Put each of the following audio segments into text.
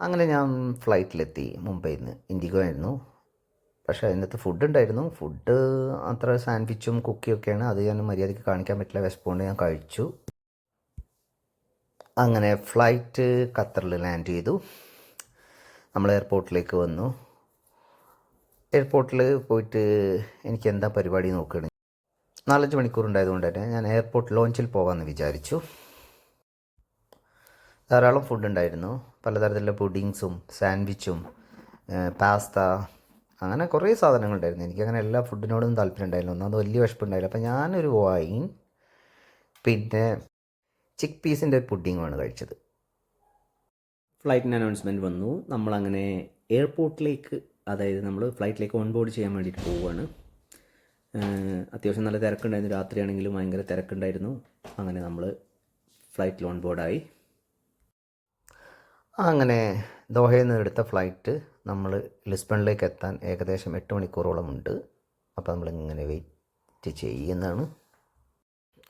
അങ്ങനെ ഞാൻ ഫ്ലൈറ്റിലെത്തി മുംബൈയിൽ നിന്ന് ഇൻഡിഗോ ആയിരുന്നു. പക്ഷേ അതിനകത്ത് ഫുഡ് ഉണ്ടായിരുന്നു. ഫുഡ് അത്ര സാൻഡ്വിച്ചും കുക്കിയും ഒക്കെയാണ് അത് ഞാൻ മര്യാദയ്ക്ക് കാണിക്കാൻ പറ്റില്ല. വെസ്പോണ്ട് ഞാൻ കഴിച്ചു. അങ്ങനെ ഫ്ലൈറ്റ് ഖത്തറിൽ ലാൻഡ് ചെയ്തു. നമ്മൾ എയർപോർട്ടിലേക്ക് വന്നു. എയർപോർട്ടിൽ പോയിട്ട് എനിക്ക് എന്താ പരിപാടി നോക്കുകയാണ് നാലഞ്ച് മണിക്കൂർ ഉണ്ടായതുകൊണ്ട് തന്നെ ഞാൻ എയർപോർട്ട് ലോഞ്ചിൽ പോകാമെന്ന് വിചാരിച്ചു. ധാരാളം ഫുഡ് ഉണ്ടായിരുന്നു. പലതരത്തിലുള്ള പുഡിങ്സും സാൻഡ്വിച്ചും പാസ്ത അങ്ങനെ കുറേ സാധനങ്ങൾ സാധനങ്ങളുണ്ടായിരുന്നു എനിക്കങ്ങനെ എല്ലാ ഫുഡിനോടും താല്പര്യം ഉണ്ടായില്ല ഒന്നാമത് വലിയ വിശപ്പുണ്ടായില്ല. അപ്പോൾ ഞാനൊരു വൈൻ പിന്നെ ചിക്ക് പീസിന്റെ പുഡിങ്ങുമാണ് കഴിച്ചത്. ഫ്ലൈറ്റിന്റെ അനൗൺസ്മെന്റ് വന്നു. നമ്മളങ്ങനെ എയർപോർട്ടിലേക്ക് അതായത് നമ്മൾ ഫ്ലൈറ്റിലേക്ക് ഓൺബോർഡ് ചെയ്യാൻ വേണ്ടിയിട്ട് പോവുകയാണ്. അത്യാവശ്യം നല്ല തിരക്കുണ്ടായിരുന്നു. രാത്രിയാണെങ്കിലും ഭയങ്കര തിരക്കുണ്ടായിരുന്നു. അങ്ങനെ നമ്മൾ ഫ്ലൈറ്റിൽ ഓൺ ബോർഡായി അങ്ങനെ ദോഹയിൽ നിന്ന് എടുത്ത ഫ്ലൈറ്റ് നമ്മൾ ലിസ്ബണിലേക്ക് എത്താൻ ഏകദേശം എട്ട് മണിക്കൂറോളം ഉണ്ട് അപ്പോൾ നമ്മൾ നമ്മളിങ്ങനെ വെയിറ്റ് ചെയ്യുന്നതാണ്.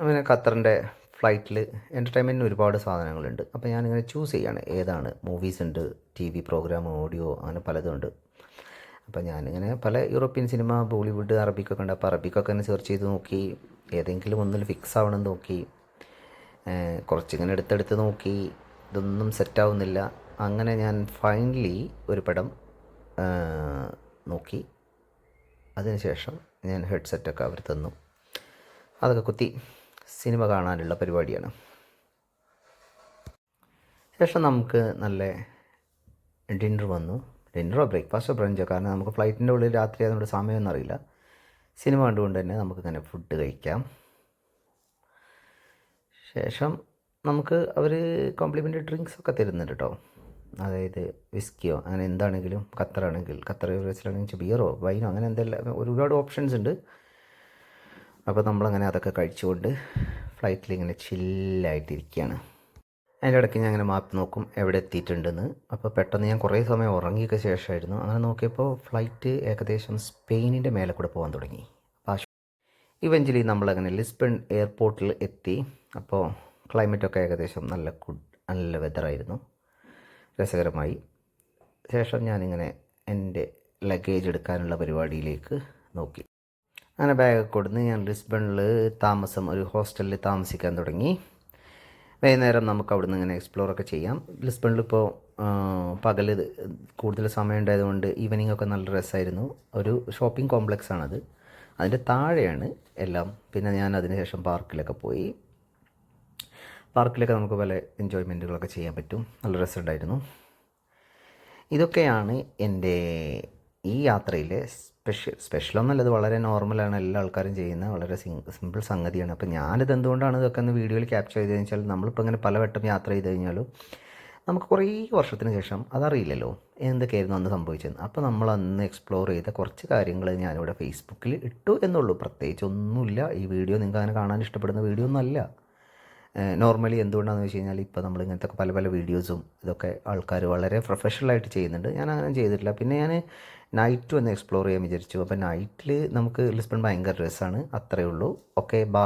അങ്ങനെ ഖത്തറിന്റെ ഫ്ലൈറ്റിൽ എന്റർടൈൻമെന്റിന് ഒരുപാട് സാധനങ്ങളുണ്ട്. അപ്പോൾ ഞാനിങ്ങനെ ചൂസ് ചെയ്യാണ് ഏതാണ് മൂവീസ് ഉണ്ട് ടി വി പ്രോഗ്രാം ഓഡിയോ അങ്ങനെ പലതും ഉണ്ട്. അപ്പോൾ ഞാനിങ്ങനെ പല യൂറോപ്യൻ സിനിമ ബോളിവുഡ് അറബിക്കൊക്കെ ഉണ്ട്. അപ്പോൾ അറബിക്കൊക്കെ തന്നെ സെർച്ച് ചെയ്ത് നോക്കി ഏതെങ്കിലും ഒന്നിൽ ഫിക്സ് ആവണമെന്ന് നോക്കി കുറച്ചിങ്ങനെ എടുത്തെടുത്ത് നോക്കി ഇതൊന്നും സെറ്റാവുന്നില്ല അങ്ങനെ ഞാൻ ഫൈനലി ഒരു പടം നോക്കി. അതിനുശേഷം ഞാൻ ഹെഡ്സെറ്റൊക്കെ അവർ തന്നു. അതൊക്കെ കുത്തി സിനിമ കാണാനുള്ള പരിപാടിയാണ്. ശേഷം നമുക്ക് നല്ല ഡിന്നർ വന്നു. ഡിന്നറോ ബ്രേക്ക്ഫാസ്റ്റോ ബ്രഞ്ചോ കാരണം നമുക്ക് ഫ്ലൈറ്റിന്റെ ഉള്ളിൽ രാത്രി അതിനോട് സമയമൊന്നും അറിയില്ല. സിനിമ കണ്ടുകൊണ്ട് തന്നെ നമുക്കിങ്ങനെ ഫുഡ് കഴിക്കാം. ശേഷം നമുക്ക് അവർ കോംപ്ലിമെന്ററി ഡ്രിങ്ക്സ് ഒക്കെ തരുന്നുണ്ട് കേട്ടോ അതായത് വിസ്കിയോ അങ്ങനെ എന്താണെങ്കിലും ഖത്തറാണെങ്കിൽ ഖത്തർ എയർവേസിലാണെങ്കിൽ ബിയറോ വൈനോ അങ്ങനെ എന്തെല്ലാം ഒരുപാട് ഓപ്ഷൻസ് ഉണ്ട്. അപ്പോൾ നമ്മളങ്ങനെ അതൊക്കെ കഴിച്ചുകൊണ്ട് ഫ്ലൈറ്റിൽ ഇങ്ങനെ ചില്ലായിട്ടിരിക്കുകയാണ്. അതിന്റെ ഇടയ്ക്ക് ഞാൻ അങ്ങനെ മാപ്പ് നോക്കും എവിടെ എത്തിയിട്ടുണ്ടെന്ന്. അപ്പോൾ പെട്ടെന്ന് ഞാൻ കുറേ സമയം ഉറങ്ങിയൊക്കെ ശേഷമായിരുന്നു. അങ്ങനെ നോക്കിയപ്പോൾ ഫ്ലൈറ്റ് ഏകദേശം സ്പെയിനിന്റെ മേലെ കൂടെ പോകാൻ തുടങ്ങി. അപ്പോൾ ഇവഞ്ചലി നമ്മളങ്ങനെ ലിസ്ബൺ എയർപോർട്ടിൽ എത്തി. അപ്പോൾ ക്ലൈമറ്റൊക്കെ ഏകദേശം നല്ല ഗുഡ് നല്ല വെതറായിരുന്നു. രസകരമായി. ശേഷം ഞാനിങ്ങനെ എന്റെ ലഗേജ് എടുക്കാനുള്ള പരിപാടിയിലേക്ക് നോക്കി. അങ്ങനെ ബാഗ് കൊടുന്ന് ഞാൻ ലിസ്ബണിൽ താമസം ഒരു ഹോസ്റ്റലിൽ താമസിക്കാൻ തുടങ്ങി. വൈകുന്നേരം നമുക്ക് അവിടെ നിന്ന് ഇങ്ങനെ എക്സ്പ്ലോറൊക്കെ ചെയ്യാം. ലിസ്ബണിൽ ഇപ്പോൾ പകൽ കൂടുതൽ സമയം ഉണ്ടായതുകൊണ്ട് ഈവനിങ് ഒക്കെ നല്ല രസമായിരുന്നു ഒരു ഷോപ്പിംഗ് കോംപ്ലക്സ് ആണത്. അതിന്റെ താഴെയാണ് എല്ലാം. പിന്നെ ഞാൻ അതിനുശേഷം പാർക്കിലൊക്കെ പോയി. പാർക്കിലൊക്കെ നമുക്ക് പല എൻജോയ്മെന്റുകളൊക്കെ ചെയ്യാൻ പറ്റും. നല്ല രസമുണ്ടായിരുന്നു. ഇതൊക്കെയാണ് എന്റെ ഈ യാത്രയിലെ സ്പെഷ്യൽ സ്പെഷ്യലൊന്നുമല്ല ഇത് വളരെ നോർമലാണ് എല്ലാ ആൾക്കാരും ചെയ്യുന്ന വളരെ സിമ്പിൾ സംഗതിയാണ്. അപ്പോൾ ഞാനിത് എന്തുകൊണ്ടാണ് ഇതൊക്കെ ഒന്ന് വീഡിയോയിൽ ക്യാപ്ചർ ചെയ്ത് കഴിഞ്ഞാൽ നമ്മളിപ്പോൾ ഇങ്ങനെ പലവട്ടം യാത്ര ചെയ്ത് കഴിഞ്ഞാലും നമുക്ക് കുറേ വർഷത്തിന് ശേഷം അതറിയില്ലല്ലോ എന്തൊക്കെയായിരുന്നു അന്ന് സംഭവിച്ചത് അപ്പോൾ നമ്മൾ അന്ന് എക്സ്പ്ലോർ ചെയ്ത കുറച്ച് കാര്യങ്ങൾ ഞാനിവിടെ ഫേസ്ബുക്കിൽ ഇട്ടു എന്നുള്ളൂ. പ്രത്യേകിച്ച് ഒന്നുമില്ല. ഈ വീഡിയോ നിങ്ങൾക്ക് അങ്ങനെ കാണാൻ ഇഷ്ടപ്പെടുന്ന വീഡിയോ ഒന്നുമല്ല. നോർമലി എന്തുകൊണ്ടാണെന്ന് വെച്ച് കഴിഞ്ഞാൽ ഇപ്പോൾ നമ്മൾ ഇങ്ങനത്തെ പല പല വീഡിയോസും ഇതൊക്കെ ആൾക്കാർ വളരെ പ്രൊഫഷണലായിട്ട് ചെയ്യുന്നുണ്ട്. ഞാൻ അങ്ങനെ ചെയ്തിട്ടില്ല. പിന്നെ ഞാൻ നൈറ്റ് ഒന്ന് എക്സ്പ്ലോർ ചെയ്യാൻ വിചാരിച്ചു. അപ്പോൾ നൈറ്റിൽ നമുക്ക് ലിസ്ബൺ ഭയങ്കര രസമാണ് അത്രയേ ഉള്ളൂ. ഓക്കെ ബാ